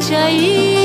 这一